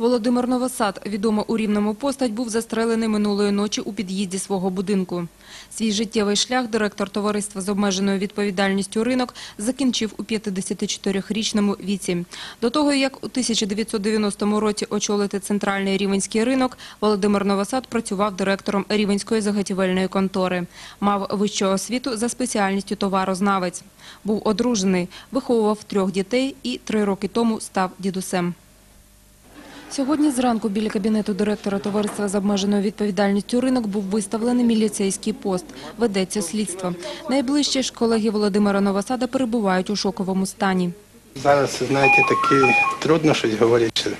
Володимир Новосад, відома у Рівному постать, був застрелений минулої ночі у під'їзді свого будинку. Свій життєвий шлях директор товариства з обмеженою відповідальністю «Ринок» закінчив у 54-річному віці. До того, як у 1990 році очолити центральний рівенський ринок, Володимир Новосад працював директором Рівенської заготівельної контори. Мав вищу освіту за спеціальністю товарознавець. Був одружений, виховував трьох дітей і три роки тому став дідусем. Сьогодні зранку біля кабінету директора товариства з обмеженою відповідальністю ринок був виставлений міліцейський пост. Ведеться слідство. Найближчі ж колеги Володимира Новосада перебувають у шоковому стані. Зараз, знаєте, таке трудно щось говорити.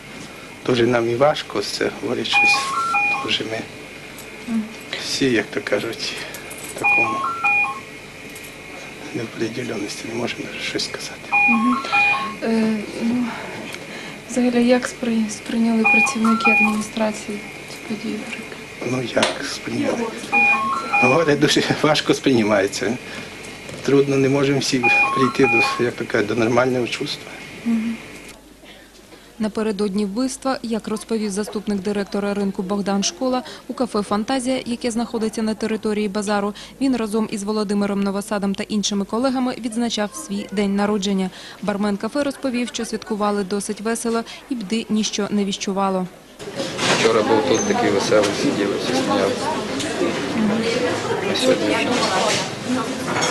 Дуже нам і важко це говорити щось. Дуже ми всі, як то кажуть, в такому неопределеності не можемо щось сказати. Е, ну, взагалі, як сприйняли працівники адміністрації ці події? Ну як сприйняли? Говорять, дуже важко сприймається. Трудно, не можемо всі прийти до, як то кажуть, до нормального чувства. Напередодні вбивства, як розповів заступник директора ринку Богдан Школа, у кафе «Фантазія», яке знаходиться на території базару, він разом із Володимиром Новосадом та іншими колегами відзначав свій день народження. Бармен кафе розповів, що святкували досить весело і бди ніщо не віщувало. Вчора був тут такий веселий, сиділи, всі вже.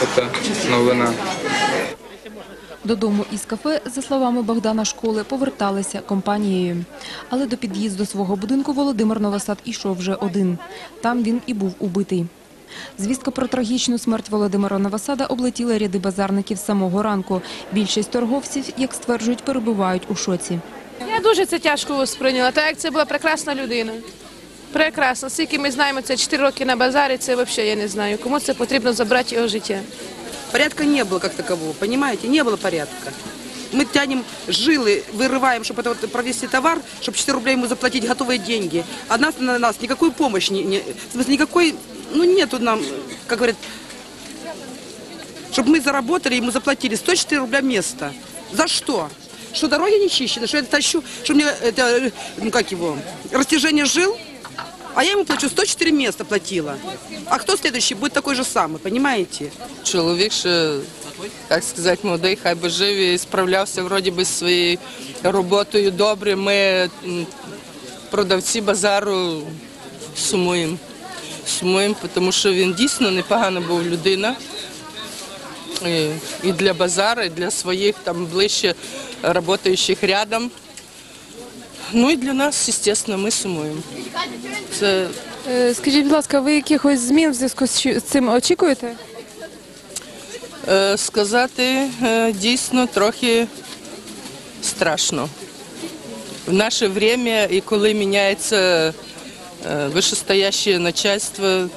Ота новина. Додому із кафе, за словами Богдана Школи, поверталися компанією. Але до під'їзду свого будинку Володимир Новосад ішов вже один. Там він і був убитий. Звістка про трагічну смерть Володимира Новосада облетіла ряди базарників самого ранку. Більшість торговців, як стверджують, перебувають у шоці. Я дуже це тяжко сприйняла, так як це була прекрасна людина. Прекрасна. Скільки ми знаємо, це 4 роки на базарі, це взагалі я не знаю. Кому це потрібно забрати його життя. Порядка не было как такового, понимаете? Не было порядка. Мы тянем жилы, вырываем, чтобы это вот провести товар, чтобы 4 рубля ему заплатить готовые деньги. А нас на нас никакой помощи, не, не- в смысле никакой, ну нету нам, как говорят, чтобы мы заработали, ему заплатили 104 рубля место. За что? Что дороги не чищены, что я тащу, что мне это, э, ну как его, растяжение жил, а я ему плачу 104 места платила. А кто следующий будет такой же самый, понимаете? Чоловік ще, як сказати, молодий, хай би жив і справлявся вроді би своєю роботою добре. Ми, продавці базару, сумуємо. Сумуємо, тому що він дійсно непогана був людина. І для базару, і для своїх там ближче працюючих рядом. Ну і для нас, звісно, ми сумуємо. Це Е, Скажіть, будь ласка, ви якихось змін в зв'язку з цим очікуєте? Е, сказати е, дійсно трохи страшно. В наше время і коли міняється вищестояще начальство,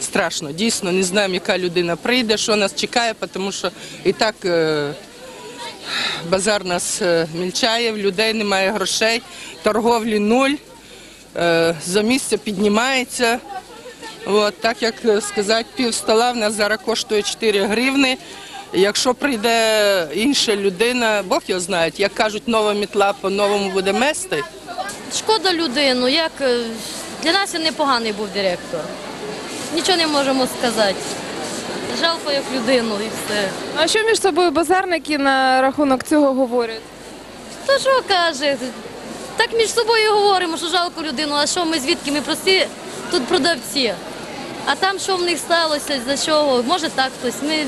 страшно. Дійсно, не знаємо, яка людина прийде, що нас чекає, тому що і так базар нас е, мільчає, в людей немає грошей, торговлі нуль, е, за місце піднімається. От, так як е, сказати, пів стола в нас зараз коштує 4 гривни. Якщо прийде інша людина, Бог його знає, як кажуть, нова мітла по-новому буде мести. Шкода людину, як для нас він непоганий був директор. Нічого не можемо сказати. Жалко як людину і все. А що між собою базарники на рахунок цього говорять? Та що каже? Так між собою говоримо, що жалко людину, а що ми звідки? Ми прості тут продавці. А там що в них сталося, за чого? Може так хтось. Ми